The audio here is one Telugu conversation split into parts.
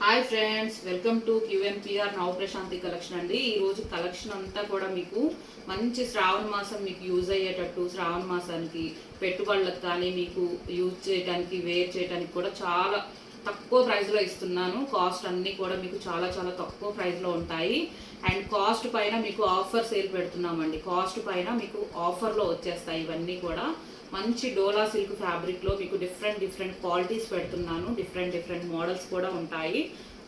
Hi friends welcome to QMPR Nava Prashanthi collection అండి. ఈ రోజు కలెక్షన్ అంతా కూడా మీకు మంచి శ్రావణ మాసం మీకు యూజ్ అయ్యేటట్టు శ్రావణ మాసానికి పెట్టుబడులకు కానీ మీకు యూజ్ చేయడానికి వేర్ చేయడానికి కూడా చాలా తక్కువ ప్రైస్లో ఇస్తున్నాను. కాస్ట్ అన్నీ కూడా మీకు చాలా చాలా తక్కువ ప్రైస్లో ఉంటాయి. అండ్ కాస్ట్ పైన మీకు ఆఫర్ సేల్ పెడుతున్నామండి. కాస్ట్ పైన మీకు ఆఫర్లో వచ్చేస్తాయి ఇవన్నీ కూడా. మంచి డోలా సిల్క్ ఫ్యాబ్రిక్లో మీకు డిఫరెంట్ డిఫరెంట్ క్వాలిటీస్ పెడుతున్నాను. డిఫరెంట్ డిఫరెంట్ మోడల్స్ కూడా ఉంటాయి.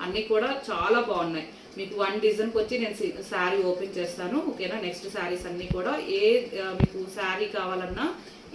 అన్నీ కూడా చాలా బాగున్నాయి. మీకు వన్ డిజైన్కి వచ్చి నేను శారీ ఓపెన్ చేస్తాను. ఓకేనా? నెక్స్ట్ శారీస్ అన్నీ కూడా ఏ మీకు శారీ కావాలన్నా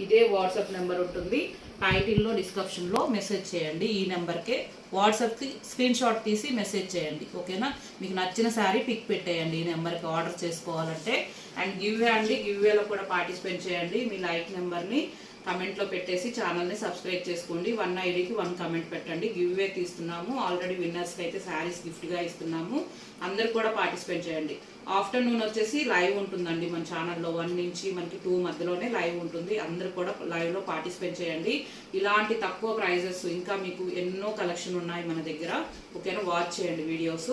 ఇదే వాట్సాప్ నెంబర్ ఉంటుంది. టైటిల్లో డిస్క్రిప్షన్లో మెసేజ్ చేయండి ఈ నెంబర్కే వాట్సాప్కి స్క్రీన్ షాట్ తీసి మెసేజ్ చేయండి ఓకేనా? మీకు నచ్చిన శారీ పిక్ పెట్టేయండి ఈ నెంబర్కి ఆర్డర్ చేసుకోవాలంటే. అండ్ గివ్ అండి గివ్వేలో కూడా పార్టిసిపేట్ చేయండి మీ లైక్ నెంబర్ని కమెంట్లో పెట్టేసి ఛానల్ని సబ్స్క్రైబ్ చేసుకోండి. వన్ ఐడికి వన్ కమెంట్ పెట్టండి. గివ్వే తీస్తున్నాము. ఆల్రెడీ విన్నర్స్కి అయితే శారీస్ గిఫ్ట్గా ఇస్తున్నాము. అందరు కూడా పార్టిసిపేట్ చేయండి. ఆఫ్టర్నూన్ వచ్చేసి లైవ్ ఉంటుందండి మన ఛానల్లో వన్ నుంచి మనకి టూ మధ్యలోనే లైవ్ ఉంటుంది. అందరు కూడా లైవ్లో పార్టిసిపేట్ చేయండి. ఇలాంటి తక్కువ ప్రైజెస్ ఇంకా మీకు ఎన్నో కలెక్షన్ ఉన్నాయి మన దగ్గర. ఓకేనా? వాచ్ చేయండి వీడియోస్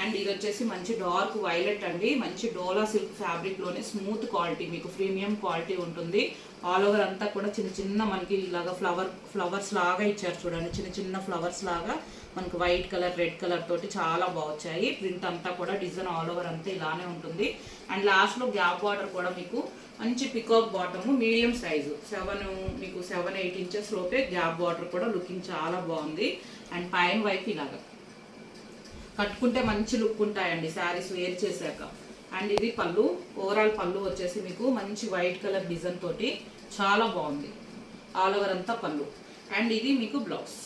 అండ్ ఇది వచ్చేసి మంచి డార్క్ వైలెట్ అండి. మంచి డోలా సిల్క్ ఫ్యాబ్రిక్లోనే స్మూత్ క్వాలిటీ మీకు ప్రీమియం క్వాలిటీ ఉంటుంది. ఆల్ ఓవర్ అంతా కూడా చిన్న చిన్న మనకి ఇలాగా ఫ్లవర్ ఫ్లవర్స్ లాగా ఇచ్చారు చూడండి. చిన్న చిన్న ఫ్లవర్స్ లాగా మనకు వైట్ కలర్ రెడ్ కలర్ తోటి చాలా బాగుచ్చాయి. ప్రింట్ అంతా కూడా డిజైన్ ఆల్ ఓవర్ అంతా ఇలానే ఉంటుంది. అండ్ లాస్ట్లో గ్యాప్ బార్డర్ కూడా మీకు మంచి peacock bottom medium size seven మీకు సెవెన్ ఎయిట్ ఇంచెస్ లోపే గ్యాప్ బార్డర్ కూడా లుకింగ్ చాలా బాగుంది. అండ్ పైన వైపు ఇలాగా. కట్టుకుంటే మంచి లుక్ ఉంటాయండి శారీస్ వేర్ చేశాక. అండ్ ఇది పళ్ళు ఓవరాల్ పళ్ళు వచ్చేసి మీకు మంచి వైట్ కలర్ డిజైన్ తోటి చాలా బాగుంది. ఆల్ ఓవర్ అంతా పళ్ళు. అండ్ ఇది మీకు బ్లౌజ్.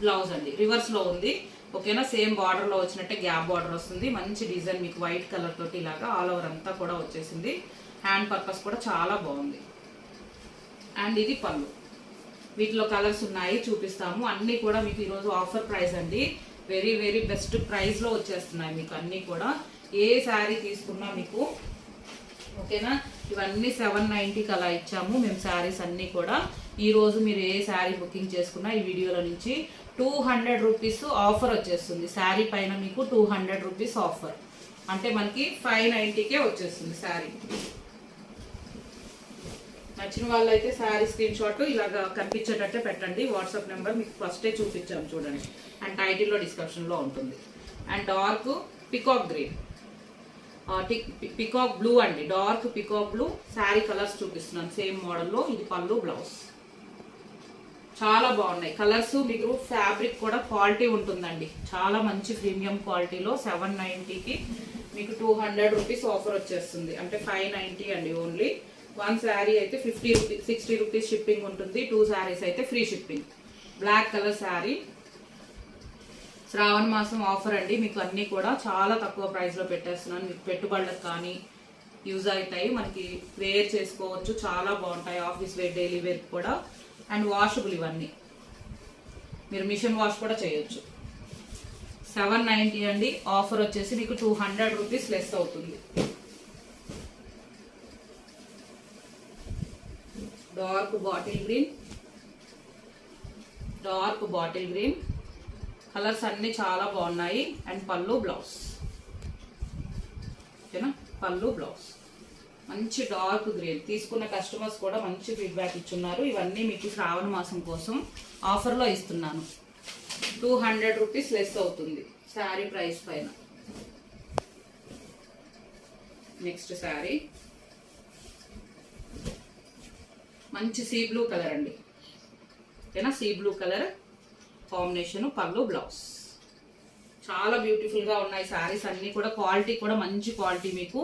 బ్లౌజ్ అండి. రివర్స్లో ఉంది. ఓకేనా? సేమ్ బార్డర్లో వచ్చినట్టే గ్యాప్ బార్డర్ వస్తుంది. మంచి డిజైన్ మీకు వైట్ కలర్ తోటి ఇలాగా ఆల్ ఓవర్ అంతా కూడా వచ్చేసింది. హ్యాండ్ పర్పస్ కూడా చాలా బాగుంది. అండ్ ఇది పళ్ళు. వీటిలో కలర్స్ ఉన్నాయి చూపిస్తాము. అన్నీ కూడా మీకు ఈరోజు ఆఫర్ ప్రైస్ అండి. వెరీ వెరీ బెస్ట్ ప్రైస్లో వచ్చేస్తున్నాయి మీకు అన్నీ కూడా. ఏ శారీ తీసుకున్నా మీకు ఓకేనా? ఇవన్నీ సెవెన్ నైంటీకి అలా ఇచ్చాము. మేము శారీస్ అన్నీ కూడా. ఈరోజు మీరు ఏ శారీ బుకింగ్ చేసుకున్నా ఈ వీడియోలో నుంచి టూ హండ్రెడ్ రూపీస్ ఆఫర్ వచ్చేస్తుంది. శారీ పైన మీకు టూ హండ్రెడ్ రూపీస్ ఆఫర్ అంటే మనకి ఫైవ్ నైంటీకే వచ్చేస్తుంది శారీ నచ్చిన వాళ్ళైతే శారీ స్క్రీన్ షాట్ ఇలాగ కనిపించేటట్టే పెట్టండి. వాట్సాప్ నెంబర్ మీకు ఫస్టే చూపించాము చూడండి. అండ్ టైటిల్లో డిస్క్రిప్షన్లో ఉంటుంది. And dark peacock green peacock blue అండి. Dark peacock blue sari colours చూపిస్తున్నాను. సేమ్ మోడల్లో ఇది పళ్ళు బ్లౌజ్. చాలా బాగున్నాయి. కలర్స్ మీకు ఫ్యాబ్రిక్ కూడా క్వాలిటీ ఉంటుందండి. చాలా మంచి ప్రీమియం క్వాలిటీలో సెవెన్ నైంటీకి మీకు టూ హండ్రెడ్ రూపీస్ ఆఫర్ వచ్చేస్తుంది. అంటే ఫైవ్ నైంటీ అండి ఓన్లీ. వన్ శారీ అయితే fifty rupees sixty rupees shipping ఉంటుంది. టూ శారీస్ అయితే free shipping. Black colour sari Shravana మాసం ఆఫర్ అండి. మీకు అన్నీ కూడా చాలా తక్కువ ప్రైస్లో పెట్టేస్తున్నాను. మీకు పెట్టుబడులకు కానీ యూజ్ అవుతాయి. మనకి వేర్ చేసుకోవచ్చు. చాలా బాగుంటాయి. ఆఫీస్ వేర్ డైలీ వేర్ కూడా. అండ్ వాషబుల్ ఇవన్నీ. మీరు మిషన్ వాష్ కూడా చేయొచ్చు. సెవెన్ నైంటీ అండి. ఆఫర్ వచ్చేసి మీకు టూ హండ్రెడ్ రూపీస్ లెస్ అవుతుంది. Dark bottle green dark bottle green colours అన్నీ చాలా బాగున్నాయి. And pallu blouse. ఓకేనా? పళ్ళు బ్లౌజ్. మంచి డార్క్ గ్రీన్. తీసుకున్న కస్టమర్స్ కూడా మంచి ఫీడ్బ్యాక్ ఇచ్చున్నారు. ఇవన్నీ మీకు శ్రావణ మాసం కోసం ఆఫర్లో ఇస్తున్నాను. టూ హండ్రెడ్ రూపీస్ లెస్ అవుతుంది శారీ ప్రైస్ పైన. నెక్స్ట్ శారీ. మంచి సీ బ్లూ కలర్ అండి. ఓకేనా? Sea blue colour. కాంబినేషన్ పళ్ళు బ్లౌజ్. చాలా బ్యూటిఫుల్గా ఉన్నాయి శారీస్ అన్నీ కూడా. క్వాలిటీ కూడా మంచి క్వాలిటీ మీకు.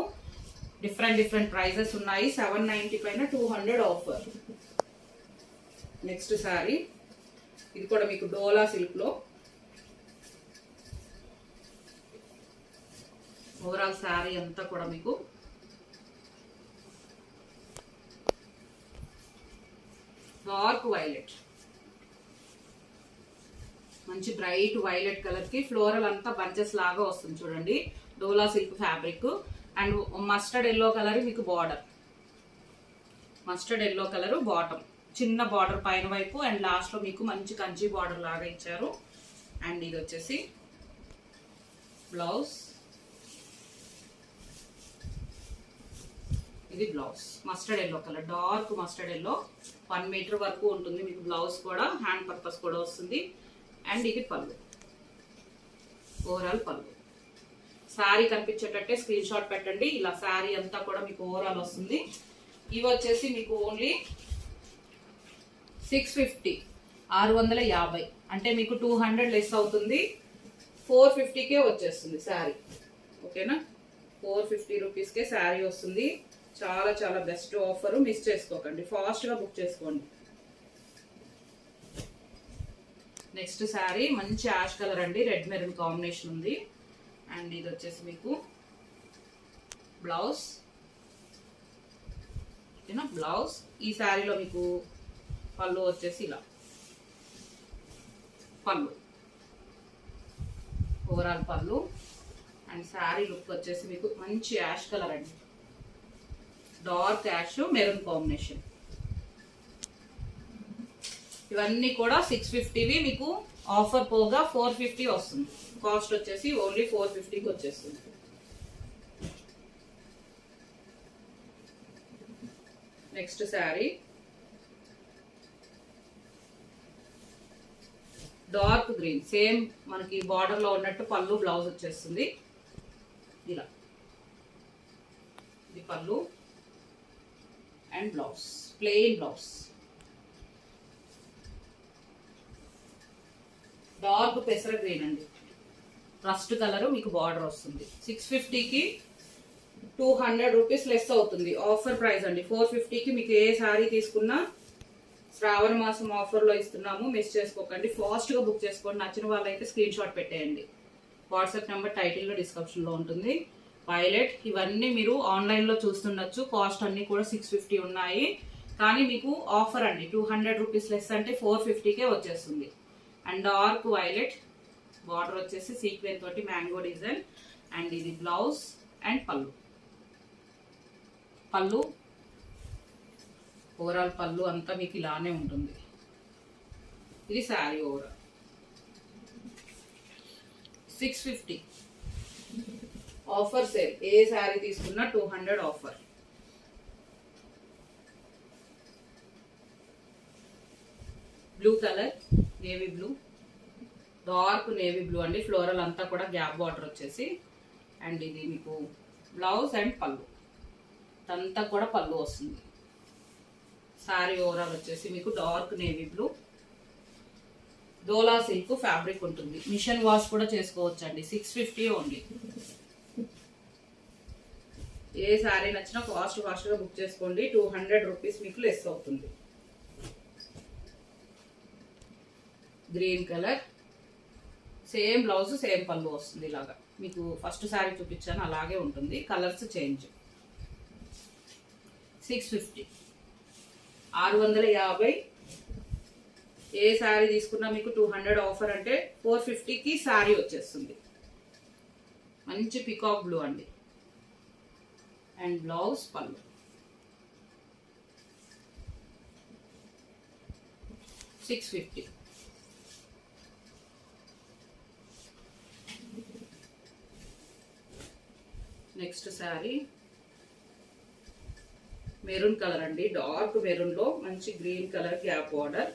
డిఫరెంట్ డిఫరెంట్ ప్రైజెస్ ఉన్నాయి. సెవెన్ నైంటీ పైన two hundred offer. Next sari. ఇది కూడా మీకు డోలా సిల్క్లో. ఓవరాల్ శారీ అంతా కూడా మీకు. డార్క్ వైలెట్ మంచి బ్రైట్ వైలెట్ కలర్కి ఫ్లోరల్ అంతా బంచెస్ లాగా వస్తుంది చూడండి. Dola silk fabric. And mustard yellow colour మీకు border. Mustard yellow colour bottom. చిన్న బార్డర్ పైన వైపు అండ్ లాస్ట్లో మీకు మంచి కంచి బార్డర్ లాగా ఇచ్చారు. అండ్ ఇది వచ్చేసి బ్లౌజ్. ఇది blouse. Mustard yellow colour. Dark mustard yellow. One metre వరకు ఉంటుంది మీకు బ్లౌజ్ కూడా. హ్యాండ్ పర్పస్ కూడా వస్తుంది. అండ్ ఇది పళ్ళు ఓవరాల్ పళ్ళు శారీ కనిపించేటట్టే స్క్రీన్ షాట్ పెట్టండి. ఇలా శారీ అంతా కూడా మీకు ఓవరాల్ వస్తుంది. ఇవి వచ్చేసి మీకు ఓన్లీ సిక్స్ ఫిఫ్టీ ఆరు వందల యాభై. అంటే మీకు టూ హండ్రెడ్ లెస్ అవుతుంది. ఫోర్ ఫిఫ్టీకే వచ్చేస్తుంది శారీ ఓకేనా? ఫోర్ ఫిఫ్టీ రూపీస్కే శారీ వస్తుంది. చాలా చాలా బెస్ట్ ఆఫర్ మిస్ చేసుకోకండి. ఫాస్ట్గా బుక్ చేసుకోండి. నెక్స్ట్ శారీ మంచి యాష్ కలర్ అండి. రెడ్ మెరూన్ కాంబినేషన్ ఉంది. అండ్ ఇది వచ్చేసి మీకు బ్లౌజ్ ఓకేనా బ్లౌజ్ ఈ శారీలో మీకు పళ్ళు వచ్చేసి ఇలా. పళ్ళు. ఓవరాల్ పళ్ళు. అండ్ శారీ లుక్ వచ్చేసి మీకు మంచి యాష్ కలర్ అండి. డార్క్ యాష్ మెరూన్ కాంబినేషన్ ఇవన్నీ కూడా సిక్స్ ఫిఫ్టీవి మీకు ఆఫర్ పోగా ఫోర్ ఫిఫ్టీ వస్తుంది. కాస్ట్ వచ్చేసి ఓన్లీ ఫోర్ ఫిఫ్టీకి వచ్చేస్తుంది. Next sari dark green same మనకి బార్డర్లో ఉన్నట్టు పళ్ళు బ్లౌజ్ వచ్చేస్తుంది. ఇలా. ఇది పళ్ళు. And blouse plain blouse dark పెసర గ్రీన్ అండి. రస్ట్ కలర్ మీకు బార్డర్ వస్తుంది. సిక్స్ ఫిఫ్టీకి టూ హండ్రెడ్ రూపీస్ లెస్ అవుతుంది. ఆఫర్ ప్రైస్ అండి. ఫోర్ ఫిఫ్టీకి మీకు ఏ శారీ తీసుకున్నా శ్రావణ మాసం ఆఫర్లో ఇస్తున్నాము. మిస్ చేసుకోకండి. ఫాస్ట్గా బుక్ చేసుకోండి. నచ్చిన వాళ్ళైతే స్క్రీన్ షాట్ పెట్టేయండి. వాట్సాప్ నెంబర్ టైటిల్లో డిస్క్రిప్షన్లో ఉంటుంది. పైలట్ ఇవన్నీ మీరు ఆన్లైన్లో చూస్తుండొచ్చు. కాస్ట్ అన్నీ కూడా సిక్స్ ఫిఫ్టీ ఉన్నాయి. కానీ మీకు ఆఫర్ అండి. టూ హండ్రెడ్ రూపీస్ లెస్ అంటే ఫోర్ ఫిఫ్టీకే వచ్చేస్తుంది. And dark violet. బార్డర్ వచ్చేసి సీక్వెన్ తోటి మ్యాంగో డిజైన్ అండ్ ఇది బ్లౌజ్ అండ్ పళ్ళు. పళ్ళు ఓవరాల్ పళ్ళు అంతా మీకు ఇలానే ఉంటుంది. ఇది sari overall six fifty offer sale ఏ శారీ తీసుకున్నా two hundred offer blue colour navy blue. Dark navy blue అండి. ఫ్లోరల్ అంతా కూడా గ్యాప్ బార్డర్ వచ్చేసి. అండ్ ఇది మీకు బ్లౌజ్ అండ్ పళ్ళు. అంతా కూడా పళ్ళు వస్తుంది. శారీ ఓవరాల్ వచ్చేసి మీకు dark navy blue. Dola silk fabric ఉంటుంది. మిషన్ వాష్ కూడా చేసుకోవచ్చు అండి సిక్స్ ఫిఫ్టీ ఓన్లీ. ఏ శారీ నచ్చినా ఫాస్ట్ ఫాస్ట్గా బుక్ చేసుకోండి. టూ హండ్రెడ్ రూపీస్ మీకు లెస్ అవుతుంది. Green colour. Same blouse same పళ్ళు వస్తుంది ఇలాగా. మీకు ఫస్ట్ శారీ చూపించాను అలాగే ఉంటుంది. Colours change. Six fifty. ఆరు వందల యాభై. ఏ శారీ తీసుకున్నా మీకు టూ హండ్రెడ్ ఆఫర్ అంటే ఫోర్ ఫిఫ్టీకి శారీ వచ్చేస్తుంది. మంచి పికాక్ బ్లూ అండి. అండ్ బ్లౌజ్ పళ్ళు. Six fifty. Next sari. Maroon colour అండి. డార్క్ మెరూన్లో మంచి green colour gap border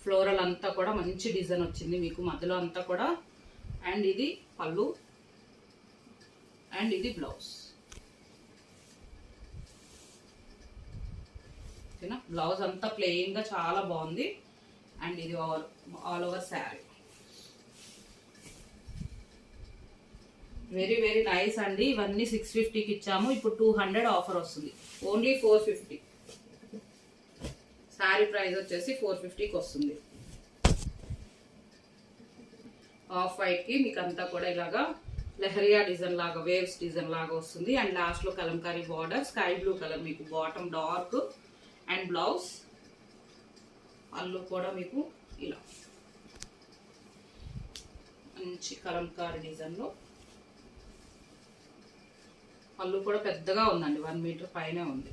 floral అంతా కూడా మంచి డిజైన్ వచ్చింది మీకు. మధ్యలో అంతా కూడా. అండ్ ఇది పళ్ళు. అండ్ ఇది బ్లౌజ్ ఓకేనా? బ్లౌజ్ అంతా ప్లెయిన్గా చాలా బాగుంది. అండ్ ఇది all all over sari. Very very nice అండి. ఇవన్నీ సిక్స్ ఫిఫ్టీకి ఇచ్చాము. ఇప్పుడు టూ హండ్రెడ్ ఆఫర్ వస్తుంది. Only four fifty sari price వచ్చేసి ఫోర్ ఫిఫ్టీకి వస్తుంది. ఆఫ్ వైట్కి మీకు అంతా కూడా ఇలాగా లెహరియా డిజైన్ లాగా వేవ్స్ డిజైన్ లాగా వస్తుంది. అండ్ లాస్ట్లో Kalamkari border sky blue colour మీకు బాటమ్ డార్క్ అండ్ బ్లౌజ్ అల్లు కూడా మీకు ఇలా మంచి కలంకారీ డిజైన్లో పళ్ళు కూడా పెద్దగా ఉందండి వన్ మీటర్ పైనే ఉంది.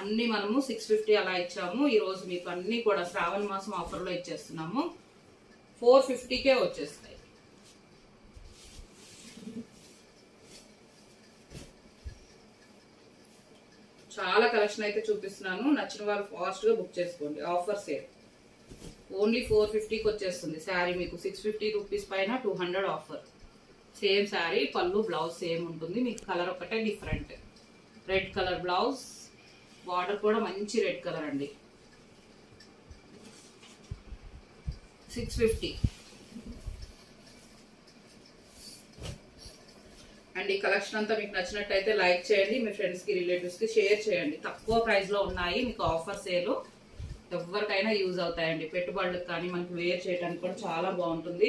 అన్ని మనము సిక్స్ ఫిఫ్టీ అలా ఇచ్చాము. ఈరోజు మీకు అన్ని కూడా శ్రావణ మాసం ఆఫర్లో ఇచ్చేస్తున్నాము. ఫోర్ ఫిఫ్టీకే వచ్చేస్తాయి. చాలా కలెక్షన్ అయితే చూపిస్తున్నాను. నచ్చిన వాళ్ళు ఫాస్ట్గా బుక్ చేసుకోండి. Offer sale. ఓన్లీ ఫోర్ ఫిఫ్టీకి వచ్చేస్తుంది. శారీ మీకు సిక్స్ ఫిఫ్టీ రూపీస్ పైన two hundred offer same sari pallu blouse same ఉంటుంది. మీకు కలర్ ఒకటే different red colour blouse border కూడా మంచి రెడ్ కలర్ అండి. సిక్స్ ఫిఫ్టీ అండ్ ఈ కలెక్షన్ అంతా మీకు నచ్చినట్టయితే లైక్ చేయండి మీ ఫ్రెండ్స్కి రిలేటివ్స్కి షేర్ చేయండి. తక్కువ ప్రైస్లో ఉన్నాయి మీకు ఆఫర్ సేలు ఎవరికైనా యూజ్ అవుతాయండి. పెట్టుబడులకు కానీ మనకి వేర్ చేయడానికి కూడా చాలా బాగుంటుంది.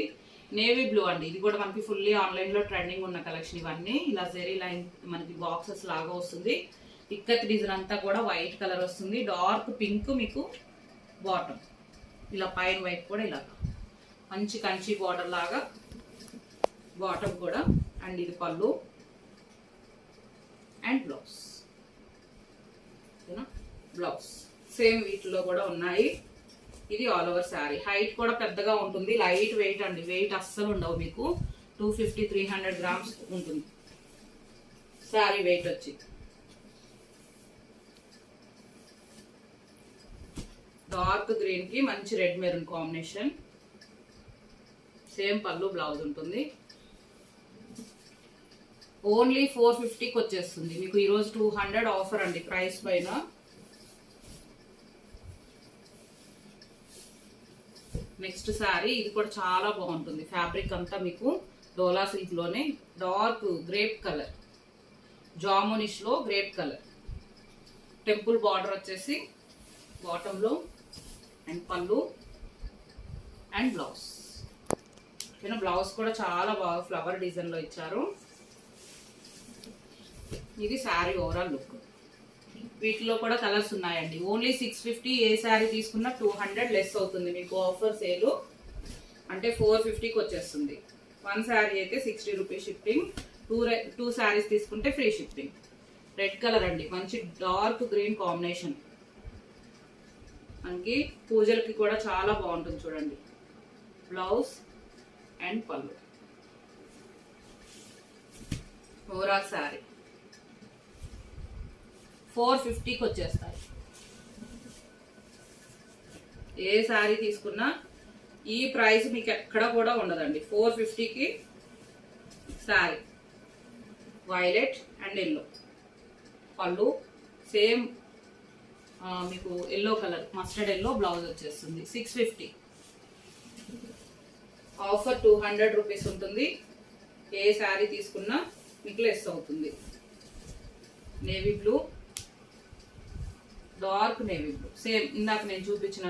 నేవీ బ్లూ అండి. ఇది కూడా మనకి ఫుల్లీ ఆన్లైన్లో ట్రెండింగ్ ఉన్న కలెక్షన్ ఇవన్నీ. ఇలా జెరీ లైన్ మనకి బాక్సెస్ లాగా వస్తుంది. ఇక్కత్ డిజైన్ అంతా కూడా వైట్ కలర్ వస్తుంది. డార్క్ పింక్ మీకు బాటమ్ ఇలా పైన వైపు కూడా ఇలా మంచి కంచి బార్డర్ లాగా బాటమ్ కూడా. అండ్ ఇది పళ్ళు. అండ్ బ్లౌజ్ బ్లౌజ్ సేమ్ వీటిలో కూడా ఉన్నాయి. ఇది ఆల్ ఓవర్ శారీ హైట్ కూడా పెద్దగా ఉంటుంది. లైట్ వెయిట్ అండి. వెయిట్ అస్సలు ఉండవు మీకు. Two fifty three hundred grams ఉంటుంది. శారీ వెయిట్ వచ్చి. డార్క్ గ్రీన్కి మంచి red maroon combination same pallu blouse ఉంటుంది. ఓన్లీ ఫోర్ ఫిఫ్టీకి వచ్చేస్తుంది. మీకు ఈరోజు టూ హండ్రెడ్ ఆఫర్ అండి. ప్రైస్ పైన నెక్స్ట్ శారీ ఇది కూడా చాలా బాగుంటుంది. ఫ్యాబ్రిక్ అంతా మీకు డోలా సిల్క్లోనే డార్క్ గ్రేప్ కలర్. జామునిష్లో గ్రేప్ కలర్. టెంపుల్ బార్డర్ వచ్చేసి బాటంలో అండ్ పళ్ళు అండ్ బ్లౌజ్. ఓకేనా? బ్లౌజ్ కూడా చాలా బాగా ఫ్లవర్ డిజైన్లో ఇచ్చారు. ఇది శారీ ఓవరాల్ లుక్. వీటిలో కూడా కలర్స్ ఉన్నాయండి. ఓన్లీ సిక్స్ ఫిఫ్టీ ఏ శారీ తీసుకున్నా టూ హండ్రెడ్ లెస్ అవుతుంది మీకు ఆఫర్ సేలు అంటే ఫోర్ ఫిఫ్టీకి వచ్చేస్తుంది. వన్ శారీ అయితే sixty rupees shipping two two saris తీసుకుంటే ఫ్రీ షిప్పింగ్ రెడ్ కలర్ అండి. మంచి డార్క్ గ్రీన్ కాంబినేషన్ మనకి పూజలకి కూడా చాలా బాగుంటుంది చూడండి. Blouse and pallu. Overall sari. Four ఫిఫ్టీకి వచ్చేస్తాయి. ఏ శారీ తీసుకున్నా ఈ ప్రైస్ మీకు ఎక్కడ కూడా ఉండదండి. ఫోర్ ఫిఫ్టీకి sari. Violet and yellow. Pallu same మీకు yellow colour mustard yellow blouse వచ్చేస్తుంది. Six fifty. Offer two hundred rupees ఉంటుంది. ఏ శారీ తీసుకున్నా మీకు లెస్ అవుతుంది. Navy blue dark navy blue same ఇందాక నేను చూపించిన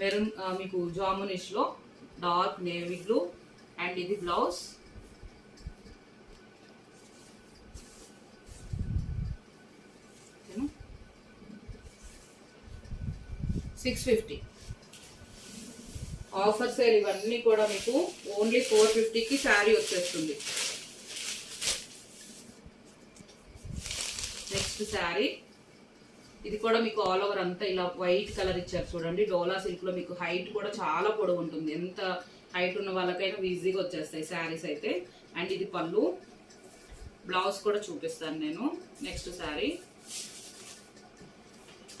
మెరూన్ మీకు జామునిష్లో డార్క్ నేవీ బ్లూ అండ్ ఇది blouse six fifty offer sale ఇవన్నీ కూడా మీకు ఓన్లీ ఫోర్ ఫిఫ్టీకి శారీ వచ్చేస్తుంది. నెక్స్ట్ శారీ. ఇది కూడా మీకు ఆల్ ఓవర్ అంతా ఇలా వైట్ కలర్ ఇచ్చారు చూడండి. డోలా సిల్క్లో మీకు హైట్ కూడా చాలా పొడవు ఉంటుంది. ఎంత హైట్ ఉన్న వాళ్ళకైనా ఈజీగా వచ్చేస్తాయి శారీస్ అయితే. అండ్ ఇది పళ్ళు. బ్లౌజ్ కూడా చూపిస్తాను నేను. నెక్స్ట్ శారీ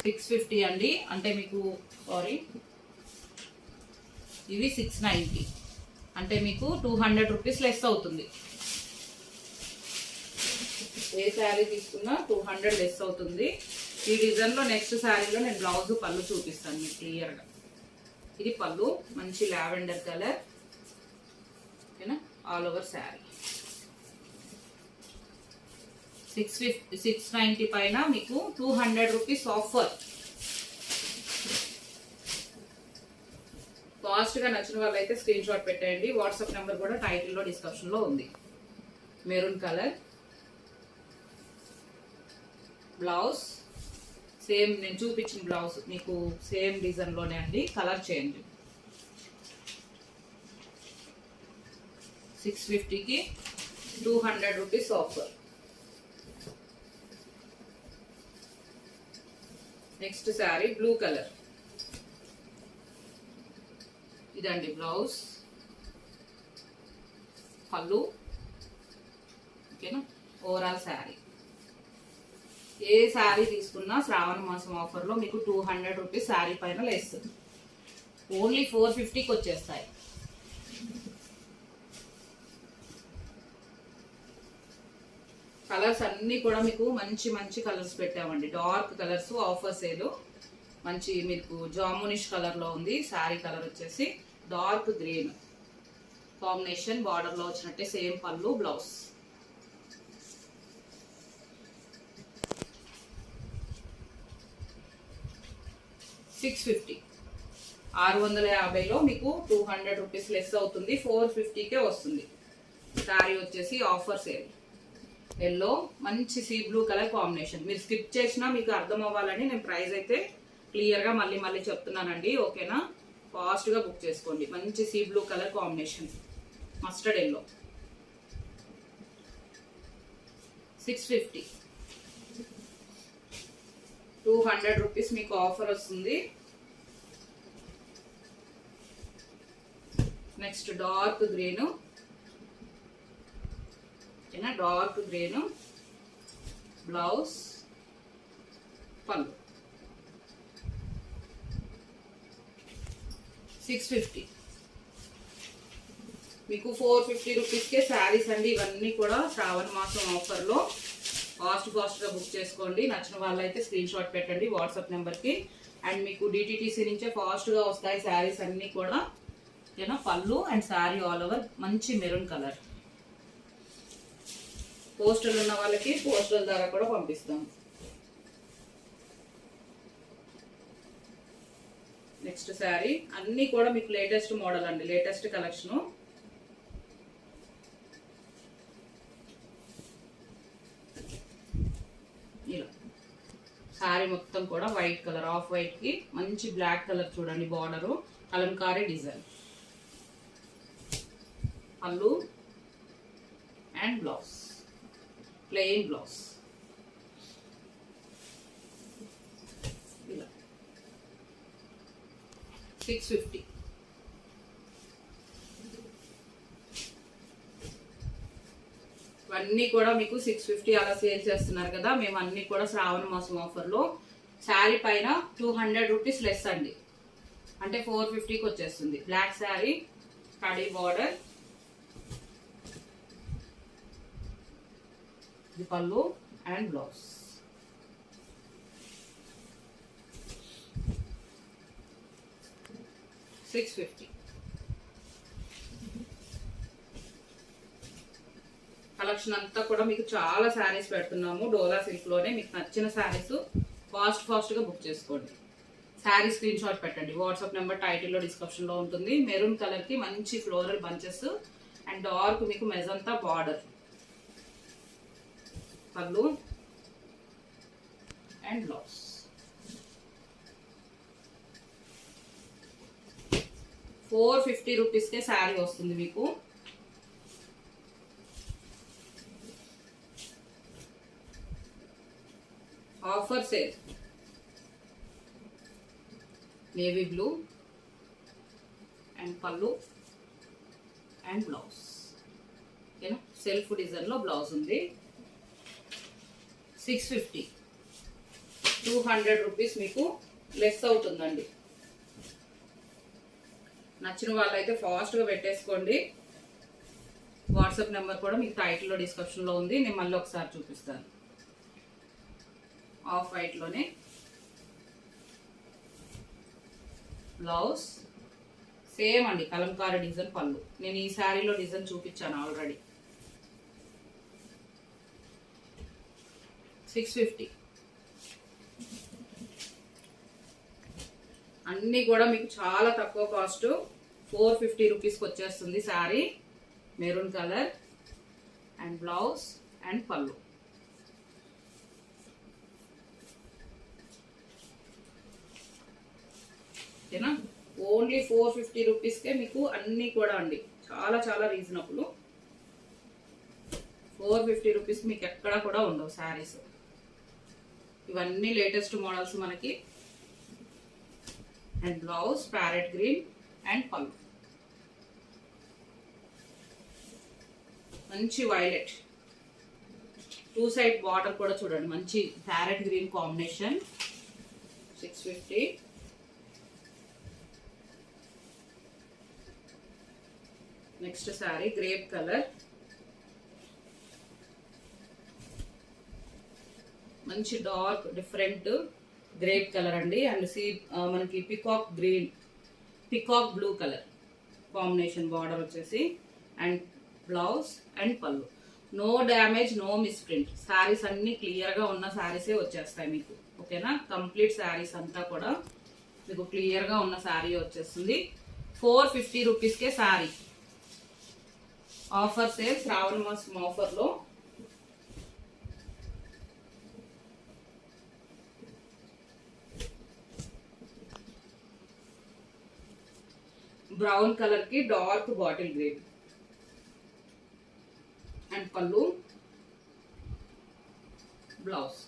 సిక్స్ ఫిఫ్టీ అండి. అంటే మీకు సారీ ఇవి సిక్స్ నైంటీ అంటే మీకు టూ హండ్రెడ్ రూపీస్ లెస్ అవుతుంది. ఏ శారీ తీసుకున్నా టూ హండ్రెడ్ లెస్ అవుతుంది. ఈ డిజైన్లో నెక్స్ట్ శారీలో నేను బ్లౌజ్ పళ్ళు చూపిస్తాను మీకు క్లియర్గా ఇది పళ్ళు మంచి లావెండర్ కలర్ ఓకేనా? All over sari six fifty six ninety పైన మీకు టూ హండ్రెడ్ రూపీస్ ఆఫర్ ఫాస్ట్గా నచ్చిన వాళ్ళైతే స్క్రీన్ షాట్ పెట్టేయండి. వాట్సాప్ నెంబర్ కూడా టైటిల్లో డిస్క్రిప్షన్లో ఉంది. మెరూన్ కలర్ బ్లౌజ్ సేమ్ నేను చూపించిన బ్లౌజ్ మీకు సేమ్ డిజైన్లోనే అండి. కలర్ చేంజ్ సిక్స్ ఫిఫ్టీకి two hundred rupees offer next sari blue colour ఇదండి బ్లౌజ్. పళ్ళు. ఓకేనా? ఓవరాల్ శారీ ఏ శారీ తీసుకున్నా శ్రావణ మాసం ఆఫర్లో మీకు టూ హండ్రెడ్ రూపీస్ శారీ పైన లేస్తుంది. ఓన్లీ ఫోర్ ఫిఫ్టీకి వచ్చేస్తాయి. కలర్స్ అన్నీ కూడా మీకు మంచి మంచి కలర్స్ పెట్టామండి. డార్క్ కలర్స్ ఆఫర్ ఏదో మంచి మీకు జామునిష్ కలర్లో ఉంది. శారీ కలర్ వచ్చేసి డార్క్ గ్రీన్. కాంబినేషన్ బార్డర్లో వచ్చినట్టే same pallu blouse. Six fifty ఆరు వందల యాభైలో మీకు టూ హండ్రెడ్ రూపీస్ లెస్ అవుతుంది ఫోర్ ఫిఫ్టీకే వస్తుంది. శారీ వచ్చేసి ఆఫర్ సేల్ ఎల్లో మంచి సీ బ్లూ కలర్ కాంబినేషన్ మీరు స్కిప్ చేసినా మీకు అర్థం అవ్వాలని నేను ప్రైస్ అయితే క్లియర్గా మళ్ళీ మళ్ళీ చెప్తున్నానండి ఓకేనా? ఫాస్ట్గా బుక్ చేసుకోండి. మంచి sea blue colour combination mustard yellow six fifty two hundred rupees మీకు ఆఫర్ వస్తుంది. Next dark green. ఓకేనా? Dark green. Blouse. Pallu. Six fifty. మీకు ఫోర్ ఫిఫ్టీ రూపీస్కే శారీస్ అండి. ఇవన్నీ కూడా శ్రావణ మాసం ఆఫర్లో. ఫాస్ట్ ఫాస్ట్గా బుక్ చేసుకోండి. నచ్చిన వాళ్ళైతే స్క్రీన్ షాట్ పెట్టండి వాట్సాప్ నెంబర్కి అండ్ మీకు డిటీటీసీ నుంచే ఫాస్ట్గా వస్తాయి శారీస్ అన్నీ కూడా. ఓకేనా pallu and sari all over మంచి మెరూన్ కలర్. పోస్టల్ ఉన్న వాళ్ళకి పోస్టల్ ద్వారా కూడా పంపిస్తాం. నెక్స్ట్ శారీ. అన్నీ కూడా మీకు లేటెస్ట్ మోడల్ అండి. లేటెస్ట్ కలెక్షను ఇలా శారీ మొత్తం కూడా వైట్ కలర్ ఆఫ్ వైట్కి మంచి బ్లాక్ కలర్ చూడండి border kalamkari design. Pallu and blouse. Plain blouse. ఇలా. సిక్స్ ఫిఫ్టీ ఇవన్నీ కూడా మీకు సిక్స్ ఫిఫ్టీ అలా సేల్ చేస్తున్నారు కదా మేము అన్ని కూడా శ్రావణ మాసం ఆఫర్లో శారీ పైన టూ హండ్రెడ్ రూపీస్ లెస్ అండి. అంటే ఫోర్ ఫిఫ్టీకి వచ్చేస్తుంది. బ్లాక్ శారీ కడీ బార్డర్ ఇది pallu and blouse six fifty collection అంతా కూడా మీకు చాలా శారీస్ పెడుతున్నాము. డోలా సిల్క్లోనే మీకు నచ్చిన శారీస్ ఫాస్ట్ ఫాస్ట్గా బుక్ చేసుకోండి. శారీ స్క్రీన్ షాట్ పెట్టండి. వాట్సాప్ నెంబర్ టైటిల్లో డిస్క్రిప్షన్లో ఉంటుంది. మెరూన్ కలర్కి మంచి ఫ్లోరల్ బంచెస్ అండ్ డార్క్ మీకు magenta border. Pallu and blouse. Four fifty రూపీస్కే శారీ వస్తుంది మీకు. Offer sale navy blue and pallu and blouse ఓకేనా సెల్ఫ్ డిజైన్లో బ్లౌజ్ ఉంది. Six fifty two hundred rupees మీకు లెస్ అవుతుందండి. నచ్చిన వాళ్ళైతే ఫాస్ట్గా పెట్టేసుకోండి. వాట్సాప్ నెంబర్ కూడా మీకు టైటిల్లో డిస్క్రిప్షన్లో ఉంది. నేను మళ్ళీ ఒకసారి చూపిస్తాను. ఆఫ్ వైట్లోనే. బ్లౌజ్. సేమ్ అండి కలంకారీ డిజైన్ పళ్ళు. నేను ఈ శారీలో డిజైన్ చూపించాను ఆల్రెడీ. Six fifty. అన్నీ కూడా మీకు చాలా తక్కువ కాస్ట్. ఫోర్ ఫిఫ్టీ రూపీస్కి వచ్చేస్తుంది sari. Maroon colour. And blouse and pallu. ఓకేనా? ఓన్లీ ఫోర్ ఫిఫ్టీ రూపీస్కే మీకు అన్నీ కూడా అండి. చాలా చాలా రీజనబుల్. ఫోర్ ఫిఫ్టీ రూపీస్ మీకు ఎక్కడా కూడా ఉండవు శారీస్. ఇవన్నీ లేటెస్ట్ మోడల్స్ మనకి. And blouse parrot green and pallu. మంచి వైలెట్. టూ సైడ్ బార్డర్ కూడా చూడండి. మంచి parrot green combination. Six fifty. Next sari grape colour. మంచి డార్క్ డిఫరెంట్ గ్రేప్ కలర్ అండి. అండ్ సీ మనకి peacock green peacock blue colour. Combination border వచ్చేసి. And blouse and pallu. No damage no misprint. Saris అన్ని క్లియర్గా ఉన్న శారీసే వచ్చేస్తాయి మీకు. ఓకేనా? కంప్లీట్ శారీస్ అంతా కూడా మీకు క్లియర్గా ఉన్న శారీ వచ్చేస్తుంది. ఫోర్ ఫిఫ్టీ రూపీస్కే శారీ. ఆఫర్ సేల్ శ్రావణ మాసం ఆఫర్లో. బ్రౌన్ కలర్కి dark bottle green and pallu. Blouse.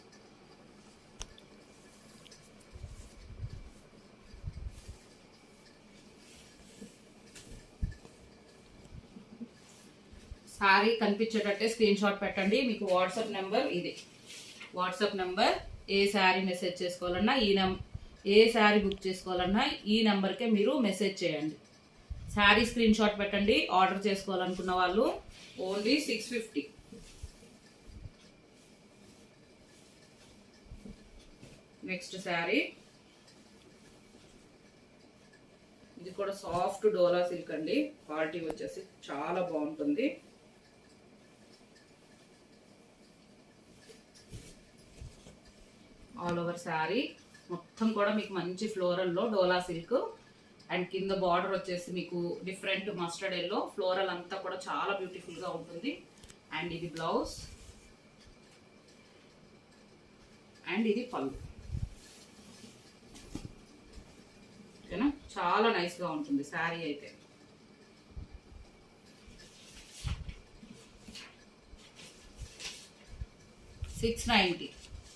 Sari కనిపించేటట్టే screen shot పెట్టండి. మీకు వాట్సాప్ నెంబర్ ఇది. వాట్సాప్ నెంబర్ ఏ శారీ మెసేజ్ చేసుకోవాలన్నా ఈ నెం ఏ శారీ బుక్ చేసుకోవాలన్నా ఈ నెంబర్కే మీరు మెసేజ్ చేయండి. శారీ స్క్రీన్ షాట్ పెట్టండి. ఆర్డర్ చేసుకోవాలనుకున్న వాళ్ళు only six fifty. Next sari ఇది కూడా సాఫ్ట్ డోలా సిల్క్ అండి. క్వాలిటీ వచ్చేసి చాలా బాగుంటుంది. ఆల్ ఓవర్ శారీ మొత్తం కూడా మీకు మంచి ఫ్లోరల్లో డోలా సిల్క్ అండ్ కింద బార్డర్ వచ్చేసి మీకు డిఫరెంట్ మస్టర్డ్ ఎల్లో ఫ్లోరల్ అంతా కూడా చాలా బ్యూటిఫుల్గా ఉంటుంది. అండ్ ఇది బ్లౌజ్ అండ్ ఇది పళ్ళు. ఓకేనా? చాలా నైస్గా ఉంటుంది శారీ అయితే. Six ninety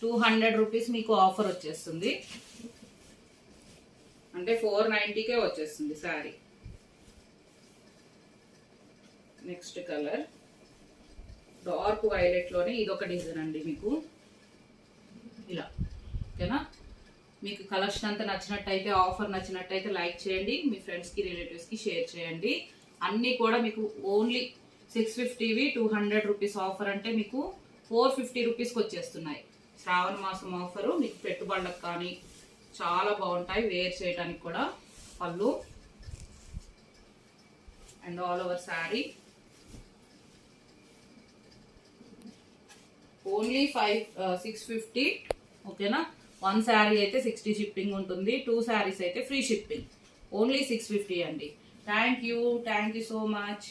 two hundred rupees మీకు ఆఫర్ వచ్చేస్తుంది. అంటే ఫోర్ నైంటీకే వచ్చేస్తుంది శారీ నెక్స్ట్ కలర్. డార్క్ వైలెట్లోనే ఇదొక డిజైన్ అండి మీకు. ఇలా. ఓకేనా? మీకు కలెక్షన్ అంతా నచ్చినట్టయితే ఆఫర్ నచ్చినట్టయితే లైక్ చేయండి. మీ ఫ్రెండ్స్కి రిలేటివ్స్కి షేర్ చేయండి. అన్నీ కూడా మీకు ఓన్లీ సిక్స్ ఫిఫ్టీవి టూ హండ్రెడ్ రూపీస్ ఆఫర్ అంటే మీకు ఫోర్ ఫిఫ్టీ రూపీస్కి వచ్చేస్తున్నాయి. శ్రావణ మాసం ఆఫరు మీకు పెట్టుబడులకు కానీ చాలా బాగుంటాయి వేర్ చేయడానికి కూడా పళ్ళు. And all over sari. Only five six fifty ఓకేనా? వన్ శారీ అయితే సిక్స్టీ షిప్పింగ్ ఉంటుంది టూ శారీస్ అయితే free shipping only six fifty అండి. Thank you thank you so much